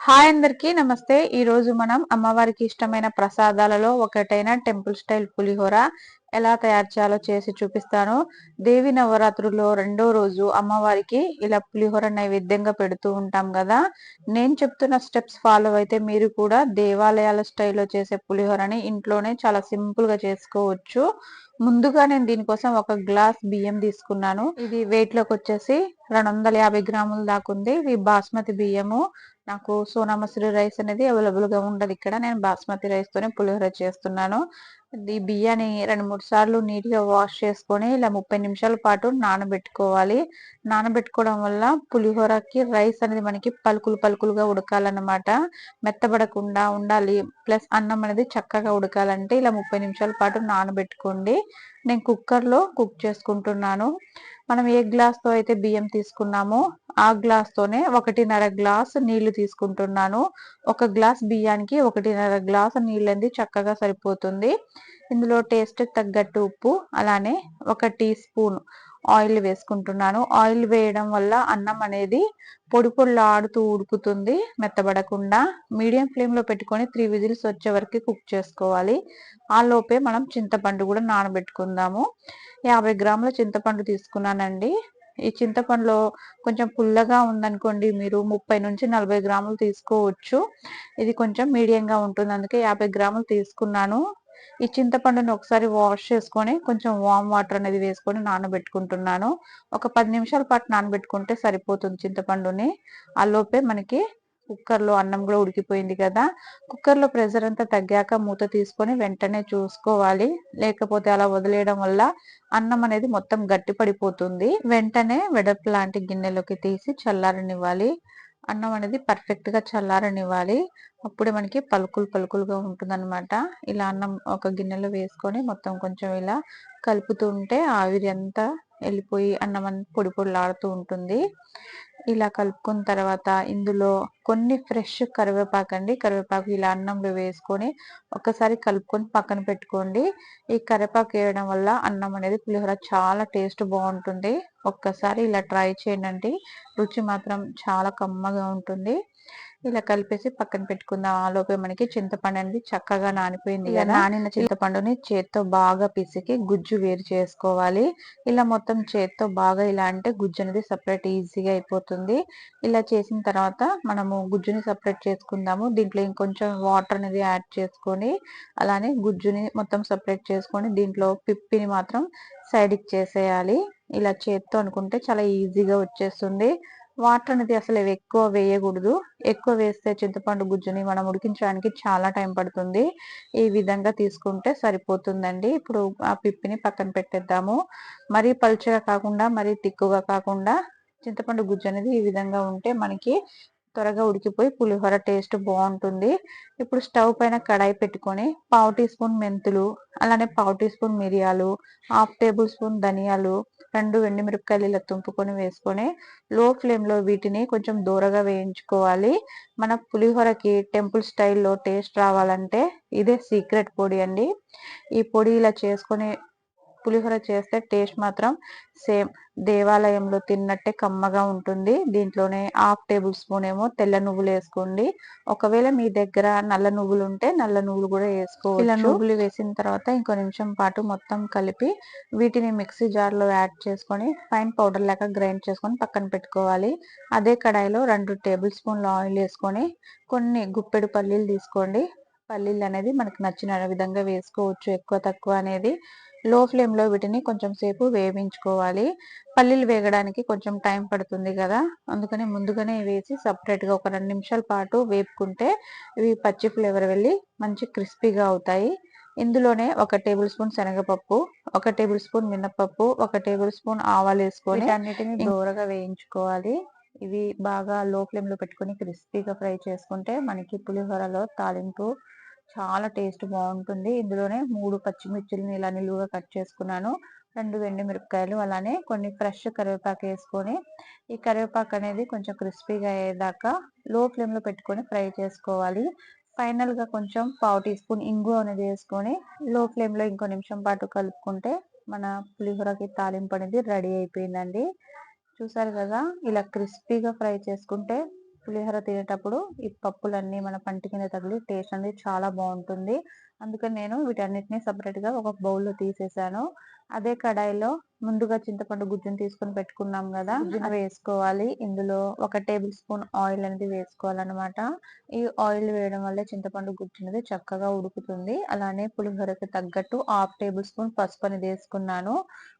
Hi అందరికీ నమస్తే. ఈ రోజు మనం అమ్మవారికి ఇష్టమైన ప్రసాదాలలో ఒకటైన టెంపుల్ స్టైల్ పులిహోర ఎలా తయారు చేయాలో చేసి చూపిస్తాను. దేవి నవరాత్రుల్లో రెండో రోజు అమ్మవారికి ఇలా పులిహోర నైవేద్యంగా పెడుతూ ఉంటాం కదా. నేను చెప్తున్న స్టెప్స్ ఫాలో అయితే మీరు కూడా దేవాలయాల స్టైల్లో చేసే పులిహోరని ఇంట్లోనే చాలా సింపుల్గా చేసుకోవచ్చు. ముందుగా నేను దీనికోసం ఒక గ్లాస్ బియ్యం తీసుకున్నాను. ఇది వెయిట్లోకి వచ్చేసి రెండు వందల యాభై గ్రాముల దాకా ఉంది. ఇది బాస్మతి బియ్యము. నాకు సోనా మసూరి రైస్ అనేది అవైలబుల్గా ఉండదు ఇక్కడ. నేను బాస్మతి రైస్తోనే పులిహోర చేస్తున్నాను. ఈ బియ్యాన్ని రెండు మూడు సార్లు నీట్గా వాష్ చేసుకొని ఇలా ముప్పై నిమిషాల పాటు నానబెట్టుకోవాలి. నానబెట్టుకోవడం వల్ల పులిహోరకి రైస్ అనేది మనకి పలుకులు పలుకులుగా ఉడకాలన్నమాట. మెత్తబడకుండా ఉండాలి. ప్లస్ అన్నం అనేది చక్కగా ఉడకాలంటే ఇలా ముప్పై నిమిషాల పాటు నానబెట్టుకోండి. నేను కుక్కర్లో కుక్ చేసుకుంటున్నాను. మనం ఏ గ్లాస్తో అయితే బియ్యం తీసుకున్నామో ఆ గ్లాస్ తోనే ఒకటిన్నర గ్లాస్ నీళ్ళు తీసుకుంటున్నాను. ఒక గ్లాస్ బియ్యానికి ఒకటిన్నర గ్లాస్ నీళ్ళు చక్కగా సరిపోతుంది. ఇందులో టేస్ట్ తగ్గట్టు ఉప్పు అలానే ఒక టీ స్పూన్ ఆయిల్ వేసుకుంటున్నాను. ఆయిల్ వేయడం వల్ల అన్నం అనేది పొడి పొడిలాడుతూ ఉడుకుతుంది మెత్తబడకుండా. మీడియం ఫ్లేమ్లో పెట్టుకొని త్రీ విజిల్స్ వచ్చే వరకు కుక్ చేసుకోవాలి. ఆ లోపే మనం చింతపండు కూడా నానబెట్టుకుందాము. యాభై గ్రాముల చింతపండు తీసుకున్నానండి. ఈ చింతపండులో కొంచెం పుల్లగా ఉందనుకోండి మీరు ముప్పై నుంచి నలభై గ్రాములు తీసుకోవచ్చు. ఇది కొంచెం మీడియంగా ఉంటుంది. అందుకే యాభై గ్రాములు తీసుకున్నాను. ఈ చింతపండుని ఒకసారి వాష్ చేసుకొని కొంచెం వామ్ వాటర్ అనేది వేసుకొని నానబెట్టుకుంటున్నాను. ఒక పది నిమిషాల పాటు నానబెట్టుకుంటే సరిపోతుంది చింతపండుని. ఆ లోపే మనకి కుక్కర్లో అన్నం కూడా ఉడికిపోయింది కదా కుక్కర్లో ప్రెషర్ అంతా తగ్గాక మూత తీసుకొని వెంటనే చూసుకోవాలి. లేకపోతే అలా వదిలేయడం వల్ల అన్నం అనేది మొత్తం గట్టి పడిపోతుంది. వెంటనే వెడప్ లాంటి గిన్నెలోకి తీసి చల్లారనివ్వాలి. అన్నం అనేది పర్ఫెక్ట్గా చల్లారనివ్వాలి. అప్పుడే మనకి పలుకులు పలుకులుగా ఉంటుందన్నమాట. ఇలా అన్నం ఒక గిన్నెలో వేసుకొని మొత్తం కొంచెం ఇలా కలుపుతుంటే ఆవిరి అంతా వెళ్ళిపోయి అన్నం పొడి పొడిలాడుతూ ఉంటుంది. ఇలా కలుపుకున్న తర్వాత ఇందులో కొన్ని ఫ్రెష్ కరివేపాకు అండి. కరివేపాకు ఇలా అన్నంలో వేసుకొని ఒకసారి కలుపుకొని పక్కన పెట్టుకోండి. ఈ కరివేపాకు వేయడం వల్ల అన్నం అనేది పులిహోర చాలా టేస్ట్ బాగుంటుంది. ఒక్కసారి ఇలా ట్రై చేయండి రుచి మాత్రం చాలా కమ్మగా ఉంటుంది. ఇలా కలిపేసి పక్కన పెట్టుకుందాం. ఆ లోపే మనకి చింతపండు అనేది చక్కగా నానిపోయింది కదా? నానిన చింతపండుని చేత్తో బాగా పిసికి గుజ్జు వేరు చేసుకోవాలి. ఇలా మొత్తం చేత్తో బాగా ఇలా అంటే గుజ్జు అనేది సపరేట్ ఈజీగా అయిపోతుంది. ఇలా చేసిన తర్వాత మనము గుజ్జుని సపరేట్ చేసుకుందాము. దీంట్లో ఇంకొంచెం వాటర్ అనేది యాడ్ చేసుకొని అలానే గుజ్జుని మొత్తం సపరేట్ చేసుకొని దీంట్లో పిప్పిని మాత్రం సైడ్కి చేసేయాలి. ఇలా చేత్తో అనుకుంటే చాలా ఈజీగా వచ్చేస్తుంది. వాటర్ అనేది అసలు ఎక్కువ వేయకూడదు. ఎక్కువ వేస్తే చింతపండు గుజ్జుని మనం ఉడికించడానికి చాలా టైం పడుతుంది. ఈ విధంగా తీసుకుంటే సరిపోతుందండి. ఇప్పుడు ఆ పిప్పిని పక్కన పెట్టేద్దాము. మరీ పలుచగా కాకుండా మరీ తిక్కుగా కాకుండా చింతపండు గుజ్జు అనేది ఈ విధంగా ఉంటే మనకి త్వరగా ఉడికిపోయి పులిహోర టేస్ట్ బాగుంటుంది. ఇప్పుడు స్టవ్ పైన కడాయి పెట్టుకొని పావు టీ స్పూన్ మెంతులు అలానే పావు టీ స్పూన్ మిరియాలు హాఫ్ టేబుల్ స్పూన్ ధనియాలు రెండు వెండి మిరపకాయలు ఇలా తుంపుకొని వేసుకొని లో ఫ్లేమ్లో వీటిని కొంచెం దూరగా వేయించుకోవాలి. మన పులిహోరకి టెంపుల్ స్టైల్లో టేస్ట్ రావాలంటే ఇదే సీక్రెట్ పొడి అండి. ఈ పొడి ఇలా చేసుకొని పులిహోర చేస్తే టేస్ట్ మాత్రం సేమ్. దేవాలయంలో తిన్నట్టే కమ్మగా ఉంటుంది. దీంట్లోనే హాఫ్ టేబుల్ స్పూన్ ఏమో తెల్ల నువ్వులు వేసుకోండి. ఒకవేళ మీ దగ్గర నల్ల నువ్వులు ఉంటే నల్ల నువ్వులు కూడా వేసుకోవచ్చు. ఇలా నువ్వులు వేసిన తర్వాత ఇంకో నిమిషం పాటు మొత్తం కలిపి వీటిని మిక్సీ జార్లో యాడ్ చేసుకొని ఫైన్ పౌడర్ లాగా గ్రైండ్ చేసుకొని పక్కన పెట్టుకోవాలి. అదే కడాయిలో రెండు టేబుల్ స్పూన్లు ఆయిల్ వేసుకొని కొన్ని గుప్పెడు పల్లీలు తీసుకోండి. పల్లీలు అనేది మనకు నచ్చిన విధంగా వేసుకోవచ్చు ఎక్కువ తక్కువ అనేది. లో ఫ్లేమ్లో వీటిని కొంచెం సేపు వేయించుకోవాలి. పల్లీలు వేగడానికి కొంచెం టైం పడుతుంది కదా. అందుకని ముందుగానే వేసి సపరేట్గా ఒక రెండు నిమిషాల పాటు వేపుకుంటే ఇవి పచ్చి ఫ్లేవర్ వెళ్ళి మంచి క్రిస్పీగా అవుతాయి. ఇందులోనే ఒక టేబుల్ స్పూన్ శనగపప్పు ఒక టేబుల్ స్పూన్ మినపప్పు ఒక టేబుల్ స్పూన్ ఆవాలు వేసుకొని అన్నిటిని దూరగా వేయించుకోవాలి. ఇవి బాగా లో ఫ్లేమ్లో పెట్టుకుని పెట్టుకొని క్రిస్పీగా ఫ్రై చేసుకుంటే మనకి పులిహోరలో తాలింపు చాలా టేస్ట్ బాగుంటుంది. ఇందులోనే మూడు పచ్చిమిర్చిని ఇలా నిలువుగా కట్ చేసుకున్నాను. రెండు వెండి మిరపకాయలు అలానే కొన్ని ఫ్రెష్ కరివేపాకు వేసుకొని ఈ కరివేపాకు అనేది కొంచెం క్రిస్పీగా అయ్యేదాకా లో ఫ్లేమ్లో పెట్టుకొని ఫ్రై చేసుకోవాలి. ఫైనల్గా కొంచెం పావు టీ స్పూన్ ఇంగు అనేది వేసుకొని లో ఫ్లేమ్లో ఇంకో నిమిషం పాటు కలుపుకుంటే మన పులిహోరకి తాలింపు అనేది రెడీ అయిపోయిందండి. చూసారు కదా ఇలా క్రిస్పీగా ఫ్రై చేసుకుంటే పులిహోర తినేటప్పుడు ఈ పప్పులన్నీ మన పంటి కింద తగిలి టేస్ట్ అనేది చాలా బాగుంటుంది. అందుకని నేను వీటన్నిటిని సపరేట్గా ఒక బౌల్లో తీసేసాను. అదే కడాయిలో ముందుగా చింతపండు గుజ్జును తీసుకొని పెట్టుకున్నాం కదా వేసుకోవాలి. ఇందులో ఒక టేబుల్ స్పూన్ ఆయిల్ అనేది వేసుకోవాలన్నమాట. ఈ ఆయిల్ వేయడం వల్ల చింతపండు గుజ్జు అనేది చక్కగా ఉడుకుతుంది. అలానే పులిహోరకి తగ్గట్టు హాఫ్ టేబుల్ స్పూన్ పసుపు అనేది వేసుకున్నాను.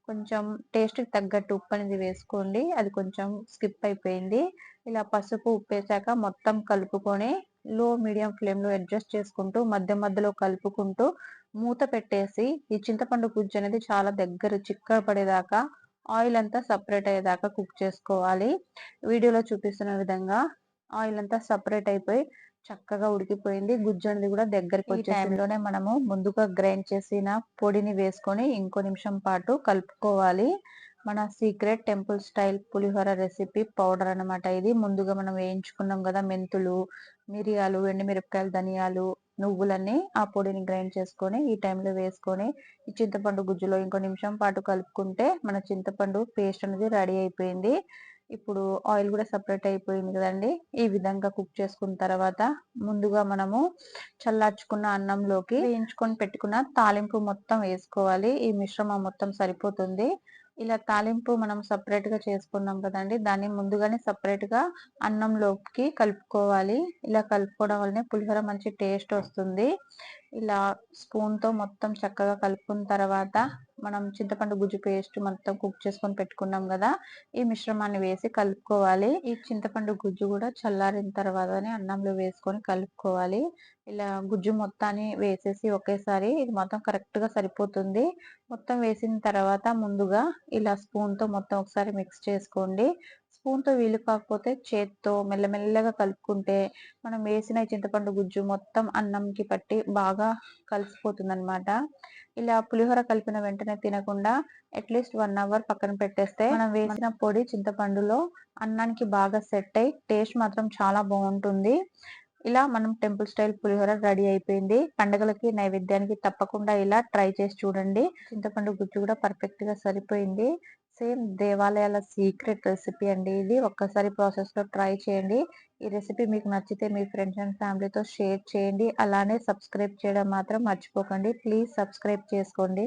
కొంచెం టేస్ట్కి తగ్గట్టు ఉప్పు అనేది వేసుకోండి. అది కొంచెం స్కిప్ అయిపోయింది. ఇలా పసుపు ఉప్పు వేసాక మొత్తం కలుపుకొని లో మీడియం ఫ్లేమ్లో అడ్జస్ట్ చేసుకుంటూ మధ్య మధ్యలో కలుపుకుంటూ మూత పెట్టేసి ఈ చింతపండు గుజ్జు అనేది చాలా దగ్గర చిక్క పడేదాకా ఆయిల్ అంతా సపరేట్ అయ్యేదాకా కుక్ చేసుకోవాలి. వీడియోలో చూపిస్తున్న విధంగా ఆయిల్ అంతా సపరేట్ అయిపోయి చక్కగా ఉడికిపోయింది. గుజ్జు అనేది కూడా దగ్గరికి వచ్చే టైంలోనే మనము ముందుగా గ్రైండ్ చేసిన పొడిని వేసుకొని ఇంకో నిమిషం పాటు కలుపుకోవాలి. మన secret temple style pulihora recipe powder అనమాట ఇది. ముందుగా మనం వేయించుకున్నాం కదా మెంతులు మిరియాలు ఎండుమిరపకాయలు ధనియాలు నువ్వులన్నీ ఆ పొడిని గ్రైండ్ చేసుకొని ఈ టైంలో వేసుకొని ఈ చింతపండు గుజ్జులో ఇంకో నిమిషం పాటు కలుపుకుంటే మన చింతపండు పేస్ట్ అనేది రెడీ అయిపోయింది. ఇప్పుడు ఆయిల్ కూడా సపరేట్ అయిపోయింది కదండి. ఈ విధంగా కుక్ చేసుకున్న తర్వాత ముందుగా మనము చల్లార్చుకున్న అన్నంలోకి వేయించుకొని పెట్టుకున్న తాలింపు మొత్తం వేసుకోవాలి. ఈ మిశ్రమం మొత్తం సరిపోతుంది. ఇలా తాలింపు మనం సపరేట్గా చేసుకున్నాం కదండి. దాన్ని ముందుగానే సపరేట్గా అన్నంలోకి కలుపుకోవాలి. ఇలా కలుపుకోవడం వల్లనే పులిహోర మంచి టేస్ట్ వస్తుంది. ఇలా స్పూన్తో మొత్తం చక్కగా కలుపుకున్న తర్వాత మనం చింతపండు గుజ్జు పేస్ట్ మొత్తం కుక్ చేసుకొని పెట్టుకున్నాం కదా ఈ మిశ్రమాన్ని వేసి కలుపుకోవాలి. ఈ చింతపండు గుజ్జు కూడా చల్లారిన తర్వాతనే అన్నంలో వేసుకొని కలుపుకోవాలి. ఇలా గుజ్జు మొత్తాన్ని వేసేసి ఒకేసారి ఇది మొత్తం కరెక్ట్గా సరిపోతుంది. మొత్తం వేసిన తర్వాత ముందుగా ఇలా స్పూన్తో మొత్తం ఒకసారి మిక్స్ చేసుకోండి. స్పూన్తో వీలు కాకపోతే చేత్తో మెల్లమెల్లగా కలుపుకుంటే మనం వేసిన చింతపండు గుజ్జు మొత్తం అన్నంకి పట్టి బాగా కలిసిపోతుందన్నమాట. ఇలా పులిహోర కలిపిన వెంటనే తినకుండా అట్లీస్ట్ వన్ అవర్ పక్కన పెట్టేస్తే మనం వేసిన పొడి చింతపండులో అన్నానికి బాగా సెట్ అయ్యి టేస్ట్ మాత్రం చాలా బాగుంటుంది. ఇలా మనం టెంపుల్ స్టైల్ పులిహోర రెడీ అయిపోయింది. పండుగలకి నైవేద్యానికి తప్పకుండా ఇలా ట్రై చేసి చూడండి. చింతపండు గుజ్జు కూడా పర్ఫెక్ట్గా సరిపోయింది. సేమ్ దేవాలయాల సీక్రెట్ రెసిపీ అండి ఇది. ఒక్కసారి ప్రాసెస్లో ట్రై చేయండి. ఈ రెసిపీ మీకు నచ్చితే మీ ఫ్రెండ్స్ అండ్ ఫ్యామిలీతో షేర్ చేయండి. అలానే సబ్స్క్రైబ్ చేయడం మాత్రం మర్చిపోకండి. ప్లీజ్ సబ్స్క్రైబ్ చేసుకోండి.